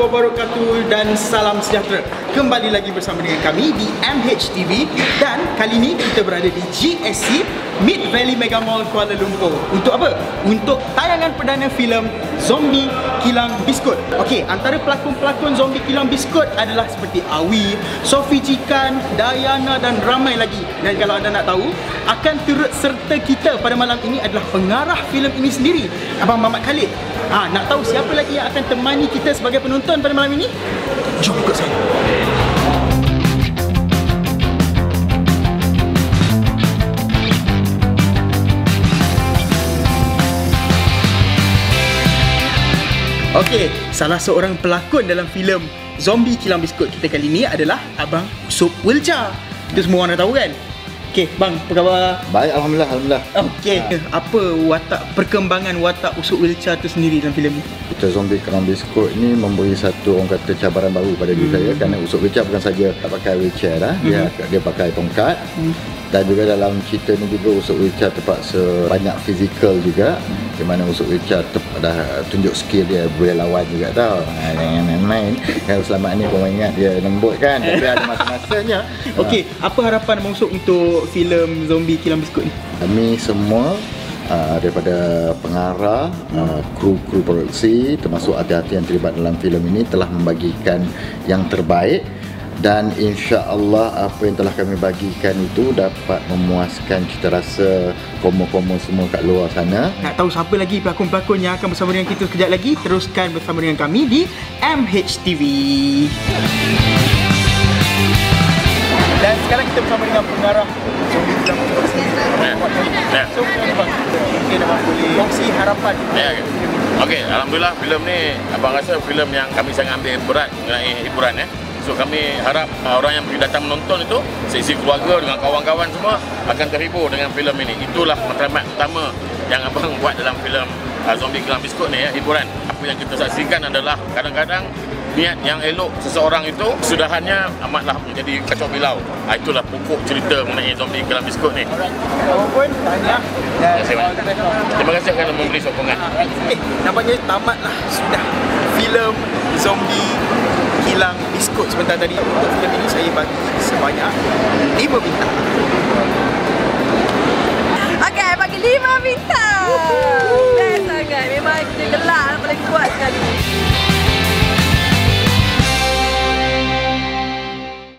wabarakatuh dan salam sejahtera. Kembali lagi bersama dengan kami di MHTV dan kali ini kita berada di GSC Mid Valley Mega Mall Kuala Lumpur. Untuk apa? Untuk tayangan perdana filem Zombie Kilang Biskut. Okey, antara pelakon-pelakon Zombie Kilang Biskut adalah seperti Awi, Sofi Jikan, Dayana dan ramai lagi. Dan kalau anda nak tahu, akan turut serta kita pada malam ini adalah pengarah filem ini sendiri, Abang Mamat Khalid. Ha, nak tahu siapa lagi yang akan temani kita sebagai penonton pada malam ini? Jom ikut saya. Okey, salah seorang pelakon dalam filem Zombie Kilang Biskut kita kali ini adalah Abang Usop Wilca. Itu semua orang dah tahu kan? Okey, bang, apa khabar? Baik, Alhamdulillah, Alhamdulillah. Okey, apa watak perkembangan watak Usop Wilca tu sendiri dalam filem ni? Kita zombie kerang biskut ni memberi satu orang kata cabaran baru pada diri saya kerana Usop Wheelchair bukan saja tak pakai wheelchair dah, dia dia pakai tongkat. Dan juga dalam cerita ni juga Usop Wheelchair terpaksa banyak fizikal juga di mana Wheelchair ter, dah tunjuk skill dia boleh lawan juga tau. Ha, Jangan main-main. Kan selamat ni kau ingat dia lembut kan tapi ada masa-masanya. Okey, apa harapan Abang Usop untuk filem Zombie Kilang Biskut ni? Kami semua uh, daripada pengarah, uh, kru-kru produksi termasuk hati-hati yang terlibat dalam filem ini telah membagikan yang terbaik dan insya-Allah apa yang telah kami bagikan itu dapat memuaskan cita rasa komo-komo semua kat luar sana. Nak tahu siapa lagi pelakon-pelakon yang akan bersama dengan kita sekejap lagi? Teruskan bersama dengan kami di MHTV. Dan sekarang kita bersama dengan pengarah Zombie Kilang Biskut sendiri. Ya. Ya. So, abang, mungkin abang boleh kongsi harapan Ya, okay. Okey, alhamdulillah filem ni abang rasa filem yang kami sangat ambil berat mengenai hiburan ya. So kami harap uh, orang yang datang menonton itu sesi keluarga dengan kawan-kawan semua akan terhibur dengan filem ini. Itulah matlamat utama yang abang buat dalam filem uh, Zombie Kilang Biskut ni ya, hiburan. Apa yang kita saksikan adalah kadang-kadang niat yang elok seseorang itu sudahannya amatlah menjadi kacau bilau. Ha, itulah pokok cerita mengenai Zombie Kilang Biskut ni. Terima kasih. Terima kasih kerana memberi sokongan. Eh, nampaknya tamatlah sudah filem Zombie Kilang Biskut sebentar tadi. Untuk filem ini saya bagi sebanyak 5 bintang.